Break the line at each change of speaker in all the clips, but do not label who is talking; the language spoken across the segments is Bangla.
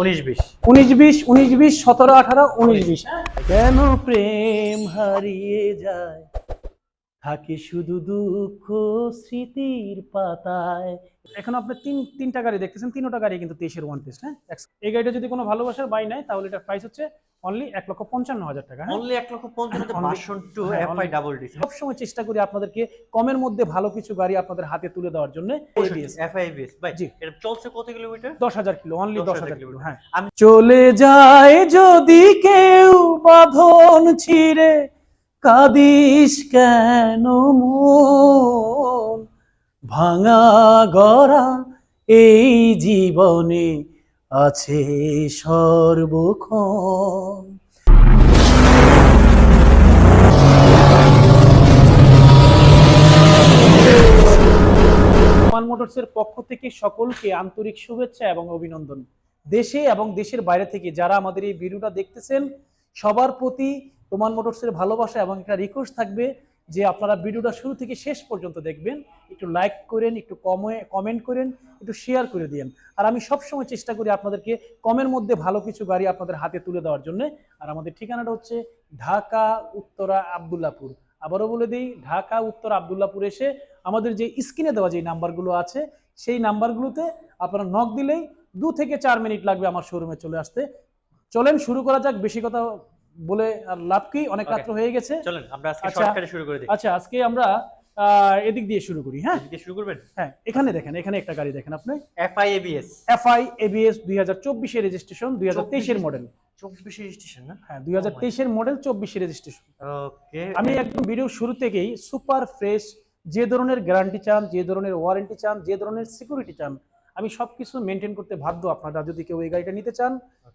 উনিশ বিশ
উনিশ বিশ উনিশ বিশ সতেরো আঠারো উনিশ বিশ কেন প্রেম হারিয়ে যায়? থাকে শুধু দুঃখ স্মৃতির পাতায়। এখন আপনি তিন তিনটা গাড়ি দেখতেছেন তিনটা গাড়ি কিন্তু তেইশের ওয়ান পিস হ্যাঁ? এই গাড়িটা যদি কোনো ভালোবাসার বাই নাই তাহলে এটার প্রাইস হচ্ছে অনলি এক লক্ষ পঞ্চান্ন হাজার টাকা হ্যাঁ?
অনলি এক লক্ষ পঞ্চান্ন
Only-
বাসন টু
হ্যাঁ,
ডাবল
সবসময় চেষ্টা করি আপনাদেরকে কমের মধ্যে ভালো কিছু গাড়ি আপনাদের হাতে তুলে দেওয়ার জন্য।
এটা চলছে কত কিলোমিটার?
দশ হাজার কিলো অনলি দশ হাজার কিলো হ্যাঁ। চলে যায় যদি কেউ বাঁধন ছিঁড়ে কাদিস কেন মন? ভাঙা গড়া এই জীবনে আছে সর্বক্ষণ। মোটরসের পক্ষ থেকে সকলকে আন্তরিক শুভেচ্ছা এবং অভিনন্দন। দেশে এবং দেশের বাইরে থেকে যারা আমাদের এই ভিডিওটা দেখতেছেন, সবার প্রতি তোমার মোটরসের ভালোবাসা এবং একটা রিকোয়েস্ট থাকবে যে আপনারা ভিডিওটা শুরু থেকে শেষ পর্যন্ত দেখবেন। একটু লাইক করেন, একটু কমে কমেন্ট করেন, একটু শেয়ার করে দিন আর আমি সবসময় চেষ্টা করি আপনাদেরকে কমের মধ্যে ভালো কিছু গাড়ি আপনাদের হাতে তুলে দেওয়ার জন্য। আর আমাদের ঠিকানাটা হচ্ছে ঢাকা উত্তরা আবদুল্লাপুর। আবারও বলে দিই, ঢাকা উত্তর আবদুল্লাপুর এসে আমাদের যে স্ক্রিনে দেওয়া যে নাম্বারগুলো আছে, সেই নাম্বারগুলোতে আপনারা নক দিলেই দু থেকে চার মিনিট লাগবে আমার শোরুমে চলে আসতে। চলেন, শুরু করা যাক। বেশি কথা বলে লাভ কি? অনেক রাত্র হয়ে গেছে।
চলেন আমরা আজকে
আচ্ছা।
শর্টকাটে শুরু করে দিই।
আচ্ছা আজকে আমরা এদিক দিয়ে শুরু করি হ্যাঁ?
এদিকে শুরু করবেন?
হ্যাঁ এখানে দেখেন এখানে একটা গাড়ি দেখেন আপনি।
F I ABS
FI ABS দুই হাজার চব্বিশের রেজিস্ট্রেশন দুই হাজার তেইশের মডেল
চব্বিশে স্টেশন না?
হ্যাঁ দুই হাজার তেইশের মডেল চব্বিশে রেজিস্ট্রেশন
ওকে
আমি একদম ভিডিও শুরু থেকেই সুপার ফ্রেশ যে ধরনের গ্যারান্টি চান যে ধরনের ওয়ারেন্টি চান যে ধরনের সিকিউরিটি চান আমি সবকিছু মেনটেন করতে বাধ্য আপনারা। যদি কেউ এই গাড়িটা নিতে চান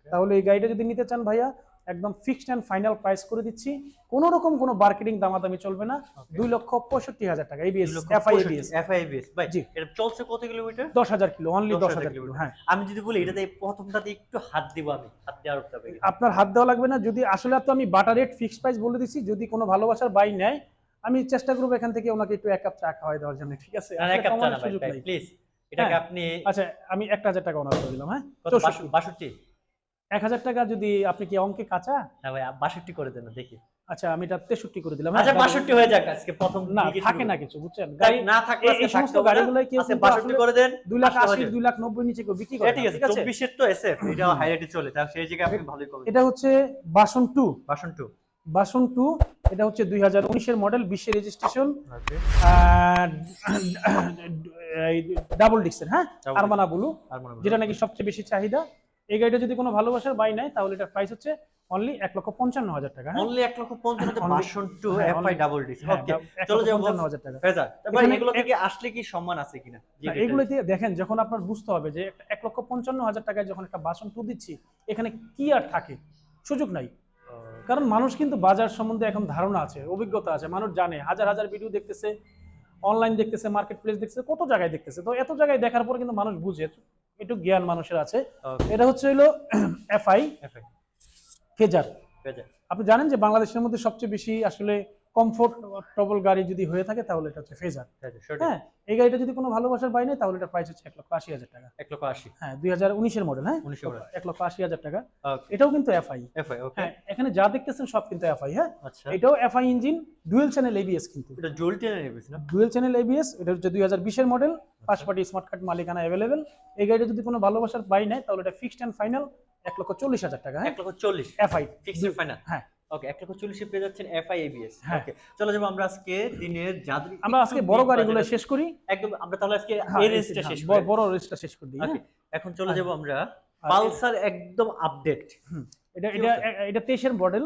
তাহলে এই গাড়িটা যদি নিতে চান ভাইয়া একদম ফিক্সড অ্যান্ড ফাইনাল প্রাইস করে দিচ্ছি। কোনো রকম কোনো মার্কেটিং দামাদামি চলবে না। দুই লক্ষ পঁয়ষট্টি হাজার টাকা ABS FI ABS
F ABS ভাই
জি।
এটা চলছে কত কিলোমিটার?
দশ হাজার কিলো অনলি দশ হাজার কিলো হ্যাঁ।
আমি যদি বলি এটাতে প্রথমটাতে একটু হাত দিব আমি হাত দেওয়ার যাবে
আপনার হাত দেওয়া লাগবে না। যদি আসলে তো আমি বাটার রেট ফিক্সড প্রাইস বলে দিচ্ছি যদি কোনো ভালোবাসার বাই নেয় আমি চেষ্টা করব এখান থেকে ওনাকে একটু এক কাপ চা খাওয়াই দেওয়ার জন্য ঠিক আছে?
এক কাপ চা। প্লিজ এটাকে
হ্যাঁ।
আপনি
আচ্ছা আমি একটা হাজার টাকা ওনার করে দিলাম হ্যাঁ?
বাষট্টি।
এক হাজার টাকা যদি আপনি কি অঙ্কে কাঁচা?
হ্যাঁ ভাই বাষট্টি করে দেন দেখি।
আচ্ছা আমি এটা তেষট্টি করে দিলাম
আচ্ছা
হ্যাঁ,
বাষট্টি হয়ে যাক আজকে প্রথম
না থাকে না কিছু বুঝছেন? গাড়ি
না থাকলে
এই- সমস্ত কেউ
আচ্ছা
কিন্তু
বাষট্টি করে দেন
দুই লাখ আশি দুই লাখ নব্বই নিচে কেউ বিক্রি করে
ঠিক আছে
আছে?
চব্বিশের তো এসএফ এটা হাইলাইটে চলে তাও সেই জায়গায় আপনি ভালোই করবেন।
এটা হচ্ছে বাসন টু।
বাসন টু।
বাসন টু এটা হচ্ছে দুই হাজার উনিশের মডেল বিশ্বের রেজিস্ট্রেশন ডাবল ডিক্সের হ্যাঁ? আরমানা ব্লু যেটা নাকি সবচেয়ে বেশি চাহিদা। এই গাড়িটা যদি কোনো ভালোবাসার বাই নেয় তাহলে এটার প্রাইস হচ্ছে অনলি এক লক্ষ পঞ্চান্ন হাজার টাকা হ্যাঁ?
অনলি এক লক্ষ পঞ্চান্ন বাসন টু
হ্যাঁ,
F I
only-
double disc
হ্যাঁ,
ওকে চলো
লক্ষ পঞ্চান্ন হাজার টাকা।
ফেজার তারপর এগুলো থেকে আসলে কি সম্মান আছে কিনা?
না,
details।
এগুলোতে দেখেন যখন আপনার বুঝতে হবে যে একটা এক লক্ষ পঞ্চান্ন হাজার টাকায় যখন একটা বাসন টু দিচ্ছি এখানে কি আর থাকে? সুযোগ নাই। কারণ মানুষ কিন্তু বাজার সম্বন্ধে এখন ধারণা আছে অভিজ্ঞতা আছে মানুষ জানে। হাজার হাজার ভিডিও দেখতেছে অনলাইন দেখতেছে মার্কেট প্লেস দেখতেছে কত জায়গায় দেখতেছে। তো এত জায়গায় দেখার পর কিন্তু মানুষ বুঝে। একটু জ্ঞান মানুষের আছে। এটা হচ্ছে হলো এফআই ফেজার। আপনি জানেন যে বাংলাদেশের মধ্যে সবচেয়ে বেশি আসলে কমফোর্টেবল গাড়ি যদি হয়ে থাকে তাহলে এটা হচ্ছে ফেজার
ফেজার,
হ্যাঁ এই গাড়িটা যদি কোনো ভালোবাসার বাই নেই তাহলে এটা প্রাইস হচ্ছে এক লক্ষ আশি হাজার টাকা।
এক লক্ষ আশি।
হ্যাঁ দুই হাজার উনিশের মডেল হ্যাঁ?
উনিশের model।
এক লক্ষ আশি হাজার টাকা। এটাও কিন্তু এফআই
এফআই ওকে
হ্যাঁ এখানে যা দেখতেছেন সব কিন্তু এফআই হ্যাঁ?
আচ্ছা।
এটাও FI engine dual channel ABS কিন্তু।
এটা জোল টেনে নেবিস না?
ডুয়েল চ্যানেল এবিএস এটা হচ্ছে দুই হাজার বিশের model first party smart card মালিকানা অ্যাভেলেবেল এই গাড়িটা যদি কোনো ভালোবাসার বাই নেয় তাহলে এটা ফিক্সড অ্যান্ড ফাইনাল এক লক্ষ চল্লিশ হাজার টাকা হ্যাঁ?
এক লক্ষ চল্লিশ।
এফআই
ফিক্সড ফাইনাল
হ্যাঁ।
ওকে এক লক্ষ চল্লিশে পেয়ে যাচ্ছেন এফআই এবিএস। ওকে চলো যাব আমরা আজকে দিনের যাদের
আমরা আজকে বড় গাড়িগুলো শেষ করি।
একদম আমরা তাহলে আজকে
হ্যাঁ, এই- হ্যাঁ,
শেষ করি।
বড় রেসটা শেষ করে দিই হ্যাঁ।
এখন চলে
হ্যাঁ।
যাব আমরা পালসার একদম আপডেট
এটা এটা এটা তেইশের মডেল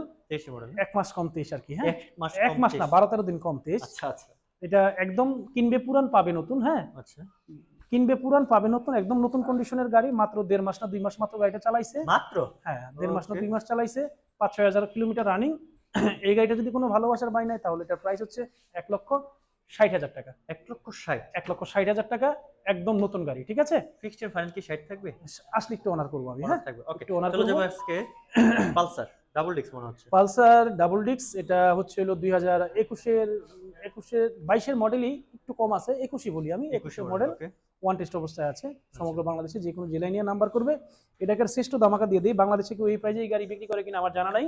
মডেল
এক মাস কম তেইশ আর কি হ্যাঁ?
এক মাস
না বারো তেরো দিন কম তেইশ।
আচ্ছা আচ্ছা।
এটা একদম কিনবে পুরান পাবে নতুন হ্যাঁ?
আচ্ছা।
কিনবে পুরান পাবে নতুন একদম নতুন কন্ডিশনের গাড়ি মাত্র দেড় মাস না দুই মাস মাত্র গাড়িটা চালাইছে।
মাত্র?
হ্যাঁ দেড় মাস না দুই মাস চালাইছে। পাঁচ ছয় হাজার কিলোমিটার রানিং এই গাড়িটা যদি কোনো ভালোবাসার বাই নেয় তাহলে এটার প্রাইস হচ্ছে এক লক্ষ ষাট হাজার টাকা।
এক লক্ষ ষাট?
এক লক্ষ ষাট হাজার টাকা একদম নতুন গাড়ি ঠিক আছে?
ফিক্সড এর ফাইনাল কি ষাট থাকবে?
আসলে একটু অনার করব আমি হ্যাঁ?
থাকবে ওকে
honor
চলো যাব আজকে পালসার ডাবল ডিক্স মনে হচ্ছে।
পালসার ডাবল ডিক্স এটা হচ্ছে হলো দুই হাজার একুশের একুশের বাইশের মডেলই একটু কম আছে একুশই বলি আমি একুশের মডেল ওয়ান টেস্ট অবস্থায় আছে। সমগ্র বাংলাদেশে যে কোনো জেলায় নিয়ে নাম্বার করবে। এটাকে শ্রেষ্ঠ দামাকা দিয়ে দিই। বাংলাদেশে কেউ এই প্রাইজে এই গাড়ি বিক্রি করে কিনা আমার জানা নাই।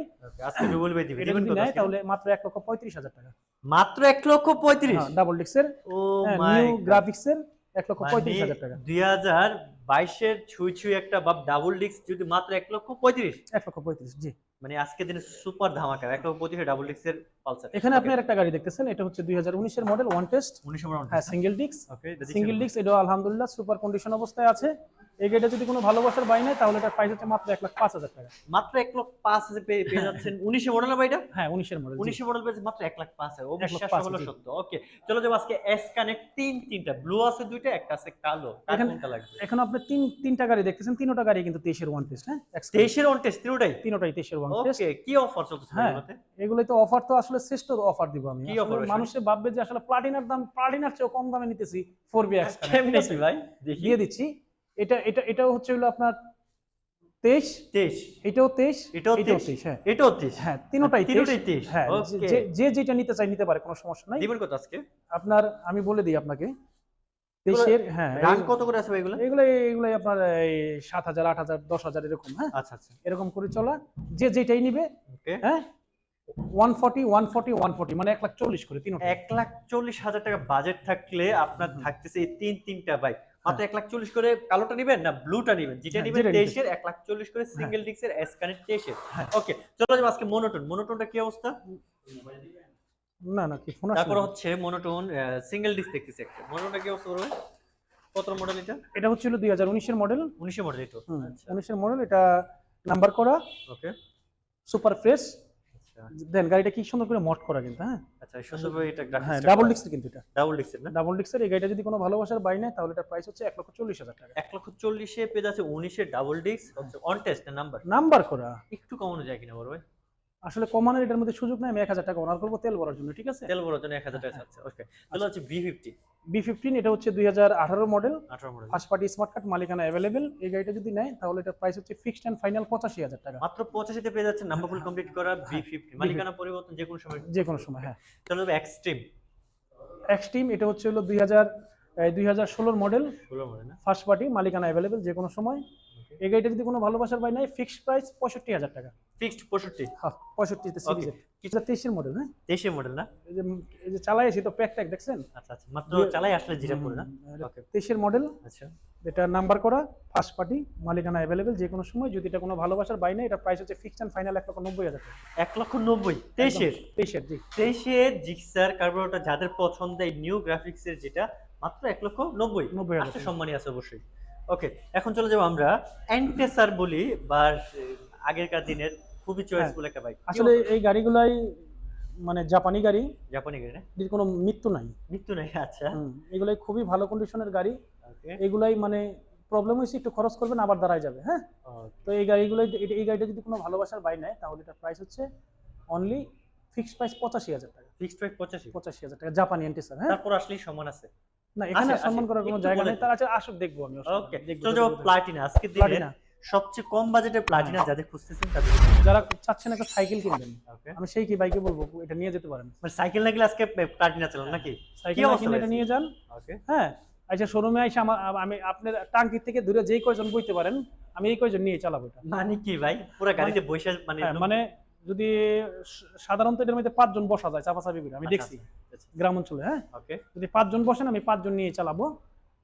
এটা যদি নেয় তাহলে মাত্র এক লক্ষ পঁয়ত্রিশ হাজার টাকা।
মাত্র এক লক্ষ পঁয়ত্রিশ?
ডাবল ডিক্সের
ও মাই
নিউ গ্রাফিক্সের এক লক্ষ
মানে
পঁয়ত্রিশ হাজার টাকা।
দুই হাজার বাইশের ছুঁই ছুঁই একটা বা ডাবল ডিস্ক যদি মাত্র এক লক্ষ পঁয়ত্রিশ?
এক লক্ষ পঁয়ত্রিশ জি।
মানে আজকে দিনে সুপার ধামাকা। এক লক্ষ পঁয়ত্রিশ ডাবল ডিস্কের পালসার
এখানে আপনি একটা গাড়ি দেখতেছেন এটা হচ্ছে দুই হাজার উনিশের মডেল ওয়ান টেস্ট
উনিশশো
হ্যাঁ সিঙ্গেল ডিক্স
ওকে
সিঙ্গেল ডিক্স এটাও আলহামদুলিল্লাহ সুপার কন্ডিশন অবস্থায় আছে। এই গাড়িটা যদি কোনো ভালোবাসার বাই নেয় তাহলে এটার প্রাইস হচ্ছে মাত্র এক লাখ পাঁচ হাজার টাকা।
মাত্র এক লক্ষ পাঁচ হাজার পেয়ে যাচ্ছেন। উনিশে মডেল ভাইটা
হ্যাঁ উনিশের মডেল
উনিশে মডেল পেয়েছে মাত্র এক লাখ পাঁচ হাজার।
এক লাখ
অবিশ্বাস্য হলো সত্য। ওকে চলো যাব আজকে এস কানেক্ট তিন তিনটা। ব্লু আছে দুইটা একটা আছে কালো।
এখানে-
কোনটা লাগবে?
এখন আপনি তিন তিনটা গাড়ি দেখতেছেন তিনটা গাড়ি কিন্তু তেইশের ওয়ান টেস্ট হ্যাঁ? Excellent।
তেইশের অন টেস্ট তিনটাই?
তিনোটাই তেইশের ওয়ান টেস্ট
ওকে কি অফার চলতেছে
হ্যাঁ। এগুলোই তো অফার তো আসলে শ্রেষ্ঠ অফার দিব আমি। আসলে
আসলে?
মানুষে ভাববে যে আসলে প্লাটিনার দাম প্লাটিনার চেয়েও কম দামে নিতেছি ফোর
ভাই?
দিয়ে দিচ্ছি। এটা এটা এটাও হচ্ছে হলো আপনার তেইশ।
তেইশ।
এটাও তেইশ।
এটাও
তেইশ। হ্যাঁ।
এটাও তেইশ।
হ্যাঁ তিনোটাই
তিনোটাই
তেইশ। হ্যাঁ যে- যেটা নিতে চাই নিতে পারে কোনো সমস্যা নাই।
দিবেন কত আজকে?
আপনার আমি বলে দিই আপনাকে। তেইশের হ্যাঁ
রান কত করে আছে এগুলো?
এগুলো এগুলো আপনার এই সাত হাজার আট হাজার দশ হাজার এরকম হ্যাঁ।
আচ্ছা আচ্ছা।
এরকম করে চলা। যে যেটাই নিবে হ্যাঁ। One forty one forty one forty মানে এক লাখ চল্লিশ করে তিন
এক লাখ চল্লিশ হাজার টাকা বাজেট থাকলে আপনার থাকতেছে এই তিন তিনটা বাইক মাত্র এক লাখ চল্লিশ করে কালোটা নিবেন না ব্লুটা নিবেন? যেটা
হ্যাঁ,
নিবেন তেইশের এক লাখ চল্লিশ করে সিঙ্গেল ডিক্সের এস কানেক্ট তেইশের।
হ্যাঁ।
ওকে চলো যাব আজকে মনোটন মনোটনটা কি অবস্থা?
না না কি ফোন
তারপর হচ্ছে মনোটন সিঙ্গেল ডিস্ক দেখতেছি একটা। মনোটনটা কি অবস্থা করবে কত মডেল এটা?
এটা হচ্ছে দুই হাজার উনিশের মডেল
উনিশে মডেল এটা আচ্ছা।
উনিশের মডেল এটা নাম্বার করা।
ওকে
সুপার ফ্রেশ দেন গাড়িটা কি সুন্দর করে মট করা কিন্তু হ্যাঁ?
আচ্ছা সুন্দর করে এটা
হ্যাঁ ডাবল ডিস্কের কিন্তু এটা।
ডাবল ডিস্কের না?
ডাবল ডিস্কের এই গাড়িটা যদি কোনো ভালোবাসার বাই নেয় তাহলে এটা প্রাইস হচ্ছে এক লক্ষ চল্লিশ হাজার টাকা।
এক লক্ষ চল্লিশে পেজ আছে উনিশের double disc on test number
number করা।
একটু কমানো যায় কিনা বড় ভাই?
আসলে কমানোর এটার মধ্যে সুযোগ নাই আমি এক হাজার টাকা অনার করব তেল ভরার জন্য ঠিক আছে?
তেল বড় জন্য এক হাজার টাকা আছে ওকে তাহলে হচ্ছে বি ফিফটি
বি ফিফটিন এটা হচ্ছে দুই হাজার আঠারো মডেল
আঠারো model
first party smart card মালিকানা অ্যাভেলেবেল এই গাড়িটা যদি নেয় তাহলে এটার প্রাইস হচ্ছে ফিক্সড অ্যান্ড ফাইনাল পঁচাশি হাজার টাকা।
মাত্র পঁচাশিতে পেয়ে যাচ্ছে নাম্বার ফুল কমপ্লিট করা বি ফিফটি মালিকানা পরিবর্তন যে কোনো সময়।
যে কোনো সময় হ্যাঁ।
চলো এক্সট্রিম
এক্সট্রিম এটা হচ্ছে হলো দুই হাজার দুই হাজার ষোলোর মডেল
ষোলো মডেল
ফার্স্ট পার্টি মালিকানা অ্যাভেলেবেল যে কোনো সময়। এই গাড়িটা যদি কোনো ভালোবাসার বাই নাই ফিক্সড প্রাইস পঁয়ষট্টি হাজার টাকা।
ফিক্সড পঁয়ষট্টি?
হ্যাঁ পঁয়ষট্টিতে সিরিজের কিছু তেইশের মডেল হ্যাঁ?
তেইশে মডেল না?
এই যে এই যে চালাই চালাইছি তো প্যাক ট্যাক দেখছেন?
আচ্ছা আচ্ছা। মাত্র চালাই আসলে যেটা পড়ে না? ওকে
তেইশের মডেল
আচ্ছা।
এটা নাম্বার করা ফার্স্ট পার্টি মালিকানা অ্যাভেলেবেল যে কোনো সময়। যদি এটা কোনো ভালোবাসার বাই নেয় এটা প্রাইস হচ্ছে ফিক্সড অ্যান্ড ফাইনাল এক লক্ষ নব্বই হাজার টাকা।
এক লক্ষ নব্বই? তেইশের?
তেইশের জি।
তেইশের জিক্সার কার্বোরেটর যাদের পছন্দ এই নিউ গ্রাফিক্সের যেটা মাত্র এক লক্ষ নব্বই।
নব্বই হাজার
আচ্ছা সম্মানই আছে অবশ্যই। ওকে এখন চলে যাব আমরা অ্যান্টেসার বলি বা আগেরকার দিনের খুবই চয়েসফুল একটা বাইক
আসলে এই গাড়িগুলাই মানে জাপানি গাড়ি
জাপানি গাড়ি না?
এর কোনো মৃত্যু নাই।
মৃত্যু নেই আচ্ছা।
এগুলাই খুবই ভালো কন্ডিশনের গাড়ি। এগুলাই মানে প্রবলেম হয়েছে একটু খরচ করবেন আবার দাঁড়ায় যাবে হ্যাঁ? তো এই গাড়িগুলো এই গাড়িটা যদি কোনো ভালোবাসার বাই নেয় তাহলে এটার প্রাইস হচ্ছে অনলি ফিক্সড প্রাইস পঁচাশি হাজার টাকা।
ফিক্সড প্রাইস পঁচাশি?
পঁচাশি হাজার টাকা জাপানি এন্টিসার হ্যাঁ?
তারপর আসলেই সমান আছে।
না এখানে সম্মান করার কোনো জায়গা নেই তার আছে আসুক দেখব আমি
ওকে
দেখব,
চলে যাব
দেখব, দেখব।
প্লাটিনা আজকে দিনে সবচেয়ে কম বাজেটের প্লাটিনা যাদের খুঁজতেছেন তাদের
যারা চাচ্ছেন একটা সাইকেল কিনবেন আমি সেই কি বাইকে বলব এটা নিয়ে যেতে পারেন।
মানে সাইকেল না গেলে আজকে প্লাটিনা চালান নাকি?
সাইকেল কিনে এটা নিয়ে যান।
ওকে
হ্যাঁ আচ্ছা শোরুমে আমার আমি আপনার টাঙ্কি থেকে দূরে যেই কয়জন বইতে পারেন আমি এই কয়জন নিয়ে চালাবো এটা।
মানে কি ভাই? পুরো গাড়িতে বসে মানে
হ্যাঁ, মানে যদি সাধারণত এটার মধ্যে পাঁচজন বসা যায় চাপাচাপি করে আমি দেখছি গ্রাম অঞ্চলে হ্যাঁ?
ওকে।
যদি পাঁচজন বসেন আমি পাঁচজন নিয়ে চালাবো।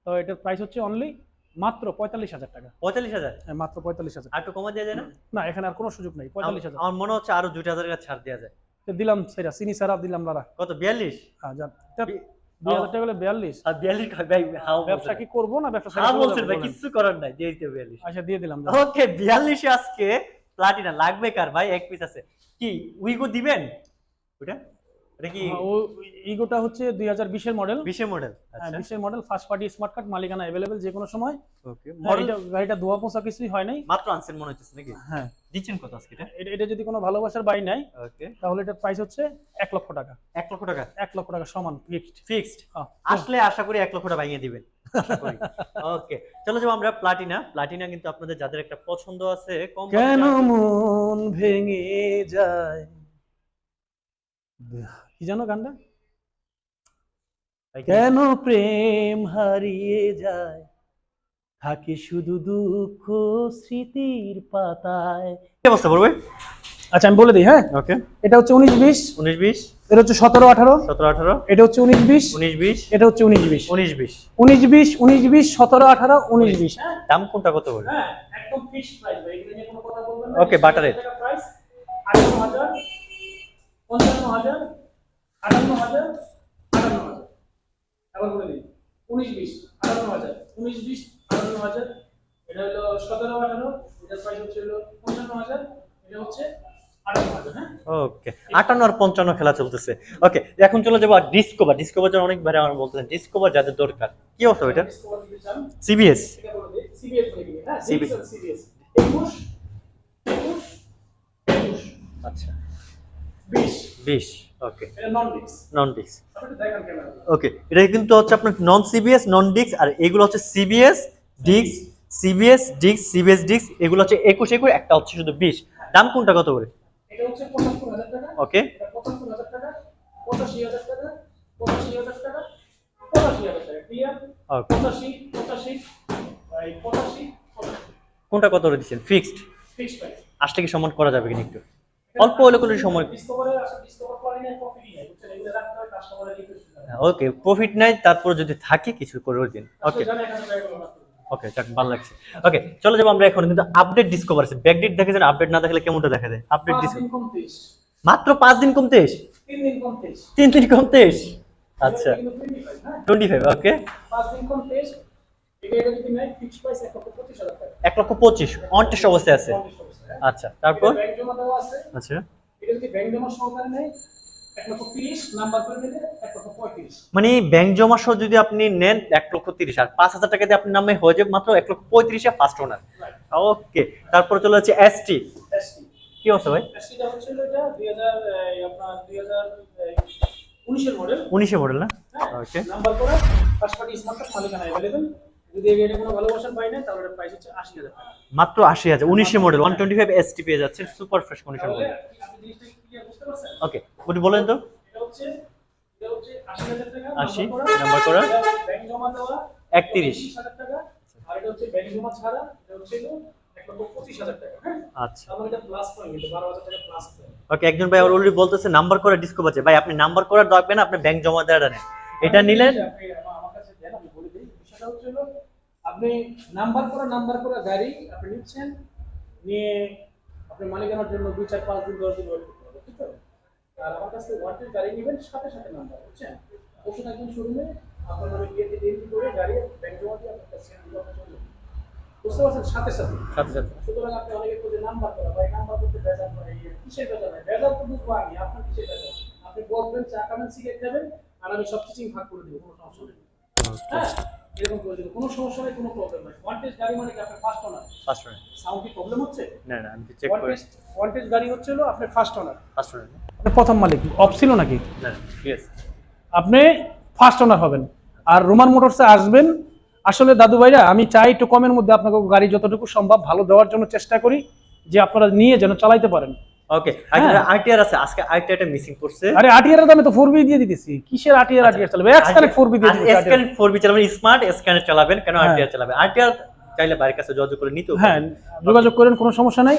তো এটার প্রাইস হচ্ছে অনলি মাত্র পঁয়তাল্লিশ হাজার টাকা।
পঁয়তাল্লিশ হাজার?
হ্যাঁ, মাত্র পঁয়তাল্লিশ হাজার।
আর একটু কমা দেওয়া যায় না?
না এখানে আর কোনো সুযোগ নেই পঁয়তাল্লিশ হাজার।
আমার মনে হচ্ছে আরও দুইটা হাজার ছাড় দেওয়া যায়।
দিলাম সেটা চিনি সারা দিলাম লারা
কত বিয়াল্লিশ?
হ্যাঁ দুই হাজার টাকা হলে বিয়াল্লিশ।
আর বিয়াল্লিশ
ব্যবসা কি করব না ব্যবসা
বলছেন ভাই কিছু করার নাই দিয়ে দিতে বিয়াল্লিশ।
আচ্ছা দিয়ে দিলাম
ওকে বিয়াল্লিশে আজকে প্লাটিনা লাগবে কার ভাই? এক পিস আছে। কি? উইগো দিবেন? ওটা এটা কি
হ্যাঁ, ও ইগোটা হচ্ছে দুই হাজার বিশের মডেল
বিশে মডেল
হ্যাঁ
আচ্ছা।
বিশের model first party smart card মালিকানা অ্যাভেলেবেল যে কোনো সময়।
ওকে
হ্যাঁ, গাড়িটা ধোয়া পোছা কিছুই হয় নাই।
মাত্র আনছেন মনে হচ্ছে নাকি?
হ্যাঁ।
দিচ্ছেন কত আজকে এটা?
এটা যদি কোনো ভালোবাসার বাই নেয়
ওকে
তাহলে এটার প্রাইস হচ্ছে এক লক্ষ টাকা।
এক লক্ষ টাকা?
এক লক্ষ টাকা সমান ফিক্সড
ফিক্সড আসলে আশা করি এক লক্ষ টাকা ভাঙিয়ে দিবেন ওকে চলো যাব আমরা প্লাটিনা প্লাটিনা কিন্তু আপনাদের যাদের একটা পছন্দ আছে কম
কেন মন ভেঙে যায়? কি জানো গানটা?
ভাই,
কেন প্রেম হারিয়ে যায়? থাকে শুধু দুঃখ স্মৃতির পাতায়।
কি অবস্থা পড়বে
আচ্ছা আমি বলে দিই হ্যাঁ?
ওকে।
এটা হচ্ছে উনিশ বিশ।
উনিশ বিশ।
এটা হচ্ছে সতেরো আঠারো।
সতেরো আঠারো।
এটা হচ্ছে উনিশ বিশ।
উনিশ বিশ।
এটা হচ্ছে উনিশ বিশ।
উনিশ বিশ।
উনিশ বিশ উনিশ বিশ সতেরো আঠারো উনিশ বিশ। হ্যাঁ
দাম কোনটা কত
হ্যাঁ একদম ফিক্সড প্রাইস ভাই এখানে নিয়ে কোনো কথা বলবেন না
Okay, butter rate.
প্রাইস 58000 55000 58000 58000 আবার বলে দিই 19 20 58000 19 20 58000 এটা হলো 17 18 এটার প্রাইস হচ্ছে হলো 55000 এটা হচ্ছে 58000 হ্যাঁ?
ওকে আটান্ন আর পঞ্চান্ন খেলা চলতেছে। ওকে এখন চলে যাব ডিসকভার ডিসকভার যেন অনেকবার আমার বলতেছেন ডিসকভার যাদের দরকার। কি অবস্থা
এটা সিবিএস হ্যাঁ? সিবিএস 21 21 21
আচ্ছা।
20
বিশ। ওকে
নন ডিক্স
ওকে এটা কিন্তু হচ্ছে আপনার নন সিবিএস নন ডিক্স আর এগুলো হচ্ছে সিবিএস ডিক্স সিবিএস ডিক্স সিবিএস ডিক্স এগুলো হচ্ছে একুশ একুশ একটা হচ্ছে শুধু বিশ। দাম কোনটা কত করে? ওকে কোনটা কত করে দিচ্ছেন? ফিক্সড আসলে কি সমান করা যাবে কিনা একটু? অল্প হলে কোনো সময়
ডিসকভারের আসলে ডিসকভার করে না প্রফিটই নাই বুঝছেন এগুলো রাখতে হয়
ওকে প্রফিট নাই তারপর যদি থাকে কিছু করে দিন। ওকে
হবে।
ওকে যাক ভালো লাগছে। ওকে চলে যাব আমরা এখন কিন্তু আপডেট ডিসকভার আছে ব্যাকডেট দেখে যান আপডেট না দেখলে কেমনটা দেখা যায়? আপডেট ডিসকভার মাত্র পাঁচ দিন কমতে এস
তিন দিন কম তেইশ
দিন কমতে এস আচ্ছা
25,
টোয়েন্টি ফাইভ ওকে
এক লক্ষ পঁচিশ
অনটেস্ট অবস্থায় আছে। আচ্ছা তারপর? আচ্ছা।
এটা যদি ব্যাংক জমা সহকারে নেয়
মানে ব্যাংক জমা সহ যদি আপনি নেন এক লক্ষ তিরিশ আর পাঁচ হাজার টাকা দিয়ে আপনার নামে হয়ে যাবে মাত্র এক লক্ষ পঁয়ত্রিশে ফার্স্ট ওনার ওকে তারপর চলে যাচ্ছে এসটি কি অবস্থা ভাই?
হচ্ছে মডেল
উনিশে মডেল না?
হ্যাঁ
ওকে
নাম্বার করা ফার্স্ট পার্টি স্মার্ট মালিকানা অ্যাভেলেবেল যদি এই পাই না তাহলে প্রাইস হচ্ছে টাকা।
মাত্র মডেল এসটি পেয়ে যাচ্ছে super fresh condition model okay ওটি বলেন তো।
আশি হাজার টাকা
80 নাম্বার করা।
ব্যাংক জমা দেওয়া
31
হাজার টাকা আর এটা হচ্ছে ব্যাংক জমা ছাড়া এটা হচ্ছে হলো এক লক্ষ পঁচিশ হাজার টাকা হ্যাঁ
আচ্ছা ওকে একজন ভাই অলরেডি বলতেছে নাম্বার করে ডিসকো আছে ভাই আপনি নাম্বার করার দরকার না আপনি ব্যাংক জমা দেওয়াটা নেন এটা নিলেন
আপনি নাম্বার করা নাম্বার করা গাড়ি আপনি নিচ্ছেন নিয়ে আপনি মালিকানার জন্য দুই চার পাঁচ দিন দশ দিন ওয়েট করতে হবে ঠিক আছে আর আমার কাছে ওয়ান্টেড গাড়ি নেবেন সাথে সাথে নাম্বার বুঝছেন? ওষুধ একজন শোরুমে আপনার নামে গিয়ে ডেলিভারি করে গাড়ি ব্যাংক জমা দিয়ে আপনার কাছে। বুঝতে পারছেন? সাথে সাথে।
সাথে সাথে।
সুতরাং আপনি অনেকে খোঁজে নাম্বার করা ভাই নাম্বার করতে ভেজাল করে কিসের ভেজাল নাই ভেজাল তো বুঝব আমি আপনার কিসের ভেজাল? আপনি বলবেন চা খাবেন সিগারেট খাবেন আর আমি সব কিছুই ভাগ করে দেবো কোনো সমস্যা নেই। হ্যাঁ? এরকম করে দেবো? কোনো সমস্যা নেই কোনো প্রবলেম নাই। ওয়ান্টেজ গাড়ি মানে কি আপনার first owner
first one
sound কি প্রবলেম হচ্ছে?
না না আমি চেক করে।
ওয়ান্টেজ ওয়ান্টেজ গাড়ি হচ্ছে হলো আপনার ফার্স্ট ওনার
ফার্স্ট ওয়ান
আপনি প্রথম মালিক অফ ছিল নাকি?
না ইয়েস
আপনি ফার্স্ট ওনার হবেন। আর রোমান মোটরসে আসবেন। আসলে দাদু ভাইরা আমি চাই একটু কমের মধ্যে আপনাকে গাড়ি যতটুকু সম্ভব ভালো দেওয়ার জন্য চেষ্টা করি যে আপনারা নিয়ে যেন চালাইতে পারেন।
ওকে
হ্যাঁ।
আছে আজকে মিসিং করছে
আরে দামে তো দিয়ে দিতেছি। কিসের আটিয়ার চালাবে? এক্সকানেক্ট দিয়ে দিতেছি
স্ক্যান ফোর বি চালাবেন স্মার্ট স্ক্যানে চালাবেন কেন
হ্যাঁ।
চালাবেন চাইলে বাইরের কাছে যোগাযোগ করে নিতেও
হ্যাঁ যোগাযোগ করেন কোনো সমস্যা নাই।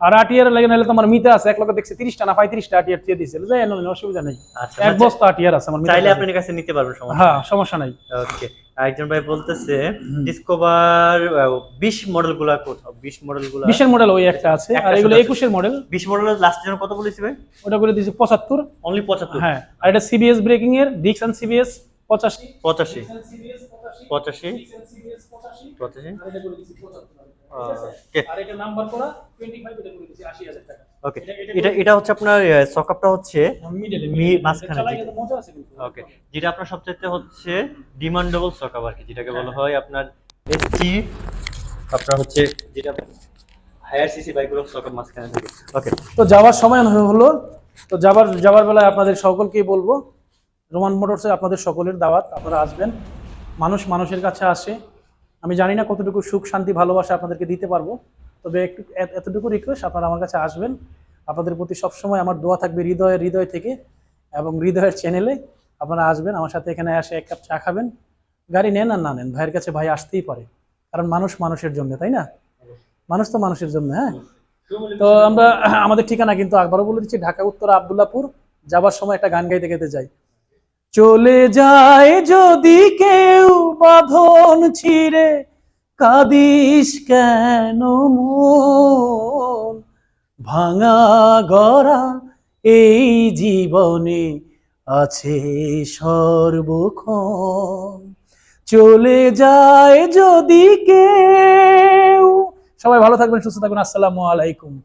আর আটিয়ার লাগে নাহলে তোমার মিতে আছে এক লোক দেখছি তিরিশটা না পঁয়ত্রিশটা আটিয়ার দিয়ে দিয়েছিল যাই না অসুবিধা নেই।
আচ্ছা
এক বস্তা আছে আমার
চাইলে আপনার কাছে নিতে পারবেন সমস্যা
হ্যাঁ সমস্যা নাই।
ওকে একজন ভাই বলতেছে ডিসকভার বিশ মডেলগুলা কোথাও বিশ মডেলগুলা
বিশের মডেল ওই একটা আছে আর এগুলো
শুধু আছে।
একুশের মডেল
বিশ মডেলের লাস্ট জন কত বলেছি ভাই?
ওটা করে দিয়েছি পঁচাত্তর।
অনলি পঁচাত্তর।
হ্যাঁ আর এটা সিবিএস ব্রেকিং এর ডিক্সন সিবিএস পঁচাশি।
পঁচাশি।
সিবিএস পঁচাশি।
পঁচাশি।
সিবিএস পঁচাশি
পঁচাশি
আর এটা
ওকে
এটা নাম্বার করা এটা করে দিয়েছি আশি টাকা।
ওকে
এটা- এটা
এটা এটা হচ্ছে আপনার সকআপটা হচ্ছে
মিডলে
মাঝখানে
চালাই
দিকে।
কিন্তু মজা আছে কিন্তু।
ওকে যেটা আপনার সবচেয়ে হচ্ছে ডিমান্ডেবল আর কি যেটাকে বলা হয়। আপনার এসটি আপনার হচ্ছে যেটা হায়ার সিসি বাইকগুলো মাঝখানে থাকে। ওকে
তো যাওয়ার সময় হলো তো যাবার যাবার বেলায় আপনাদের সকলকেই বলব রোমান মোটরসে আপনাদের সকলের দাওয়াত আপনারা আসবেন। মানুষ মানুষের কাছে আসে। আমি জানি না কতটুকু সুখ, শান্তি, ভালোবাসা আপনাদেরকে দিতে পারব, তবে একটু এত- এতটুকু রিকোয়েস্ট আপনারা আমার কাছে আসবেন। আপনাদের প্রতি সবসময় আমার দোয়া থাকবে হৃদয়ের হৃদয় থেকে এবং হৃদয়ের চ্যানেলে আপনারা আসবেন, আমার সাথে এখানে এসে এক কাপ চা খাবেন। গাড়ি নেন আর না নেন, ভাইয়ের কাছে ভাই আসতেই পারে, কারণ মানুষ মানুষের জন্য, তাই না? মানুষ তো মানুষের জন্য হ্যাঁ? তো আমরা আমাদের ঠিকানা কিন্তু আবারও বলে দিচ্ছি, ঢাকা, উত্তর, আবদুল্লাপুর, যাবার সময় একটা গান গাইতে গাইতে যাই। চলে যায় যদি কেউ বাঁধন ছিঁড়ে, কাদিস কেন মন? ভাঙা গড়া এই জীবনে আছে সর্বক্ষণ। চলে যায় যদি কেউ সবাই ভালো থাকবেন, সুস্থ থাকবেন। আসসালামু আলাইকুম।